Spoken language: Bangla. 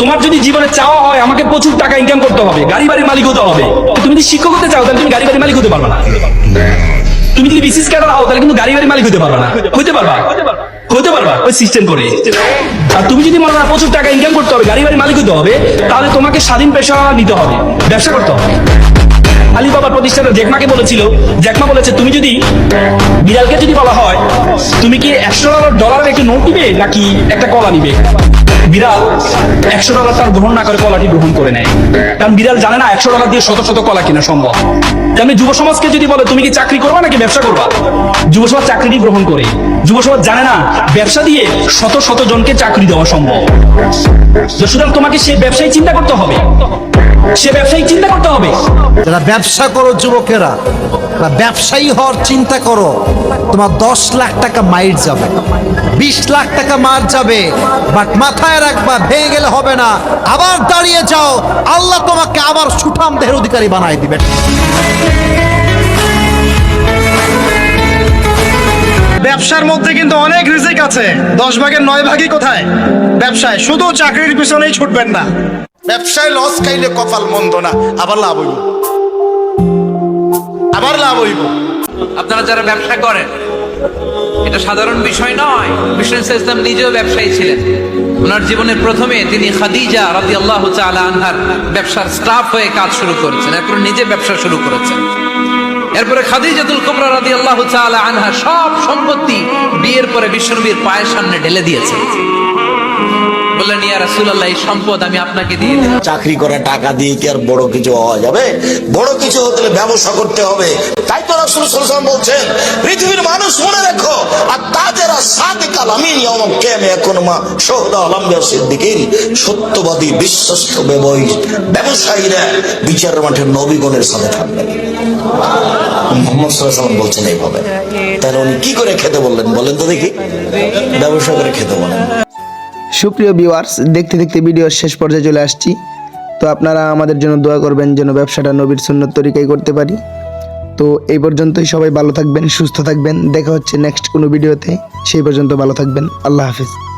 তোমার যদি জীবনে চাওয়া হয়, আমাকে প্রচুর টাকা ইনকাম করতে হবে গাড়ি বাড়ির মালিক হতে হবে। তুমি যদি শিক্ষক হতে চাও, তাহলে তুমি গাড়ি বাড়ির মালিক হতে পারবে না। তুমি যদি বিসিস ক্যাডার হও, তাহলে কিন্তু গাড়ি বাড়ির মালিক হতে পারবে না। হতে পারবা? হতে পারবা? ওই সিস্টেম করে। আর তুমি যদি মনে হয় প্রচুর টাকা ইনকাম করতে হবে গাড়ি বাড়ির মালিক হতে হবে, তাহলে তোমাকে স্বাধীন পেশা নিতে হবে, ব্যবসা করতে হবে। আলিবাবার প্রতিষ্ঠাতা জ্যাকমাকে বলেছিল, জ্যাকমা বলেছে, তুমি যদি বিড়ালকে যদি বলা হয়, তুমি কি একশো ডলার ডলারের একটি নোট নিবে, নাকি একটা কলা নিবে? বিড়াল একশো ডলার তার গ্রহণ না করে কলাটি গ্রহণ করে নেয়। কারণ বিড়াল জানে না একশো ডলার দিয়ে শত শত কলা কিনা সম্ভব। তেমনি যুব সমাজকে যদি বলে, তুমি কি চাকরি করবা নাকি ব্যবসা করবা? যুব সমাজ চাকরিটি গ্রহণ করে। যুব সমাজ জানে না ব্যবসা দিয়ে শত শত জনকে চাকরি দেওয়া সম্ভব। সুতরাং তোমাকে সে ব্যবসায় চিন্তা করতে হবে। সে ব্যবসায়ী চিন্তা করতে হবে। যারা ব্যবসা করো যুবকেরা বা ব্যবসায়ী হওয়ার চিন্তা করো তোমার দশ লাখ টাকা মাইর যাবে। বিশ লাখ টাকা মার যাবে বাট মাথায় রাখবা ভেঙে গেলে হবে না। আবার দাঁড়িয়ে যাও আল্লাহ তোমাকে আবার সুঠাম দেহের অধিকারী বানাই দিবেন। ব্যবসার মধ্যে কিন্তু অনেক রিজিক আছে। দশ ভাগের নয় ভাগই কোথায়? ব্যবসায় শুধু চাকরির পিছনেই ছুটবেন না। ব্যবসায় লস খাইলে কপাল মন্দ না, আবার লাভ হইব। আবার লাভ হইব। আপনারা যারা ব্যবসা করেন, এটা সাধারণ বিষয় নয় বিষ্ণু ইসলাম নিজেও ব্যবসায়ী ছিলেন। ওনার জীবনের প্রথমে তিনি খাদিজা রাদি আল্লাহ আনহার ব্যবসার স্টাফ হয়ে কাজ শুরু করেছেন এরপর নিজে ব্যবসা শুরু করেছেন। এরপরে খাদিজাতুল কুবরা রাদি আল্লাহ আনহা সব সম্পত্তি বিয়ের পরে বিশ্বনবীর পায়ের সামনে ঢেলে দিয়েছেন। চাকরি করে টাকা দিয়ে কি আর বড় কিছু হওয়া যাবে? বড় কিছু হতে ব্যবসা করতে হবে। তাই তো বলছেন, পৃথিবীর মানুষ মনে আর সাদিকাল এখন মা সত্যবাদী, বিশ্বস্ত ব্যবসায়ী ব্যবসায়ীরা বিচারের মাঠে নবীগণের সাথে সাল্লাল্লাহু বলছেন এইভাবে। তাহলে উনি কি করে খেতে বললেন? বলেন তো দেখি। ব্যবসা করে খেতে বলেন। সুপ্রিয় ভিউয়ার্স দেখতে দেখতে ভিডিওর শেষ পর্যায়ে চলে আসছি। তো আপনারা আমাদের জন্য দোয়া করবেন যেন ব্যবসাটা নবীর সুন্নত তরিকায় করতে পারি। তো এই পর্যন্তই সবাই ভালো থাকবেন, সুস্থ থাকবেন। দেখা হচ্ছে নেক্সট কোনো ভিডিওতে সেই পর্যন্ত ভালো থাকবেন। আল্লাহ হাফিজ।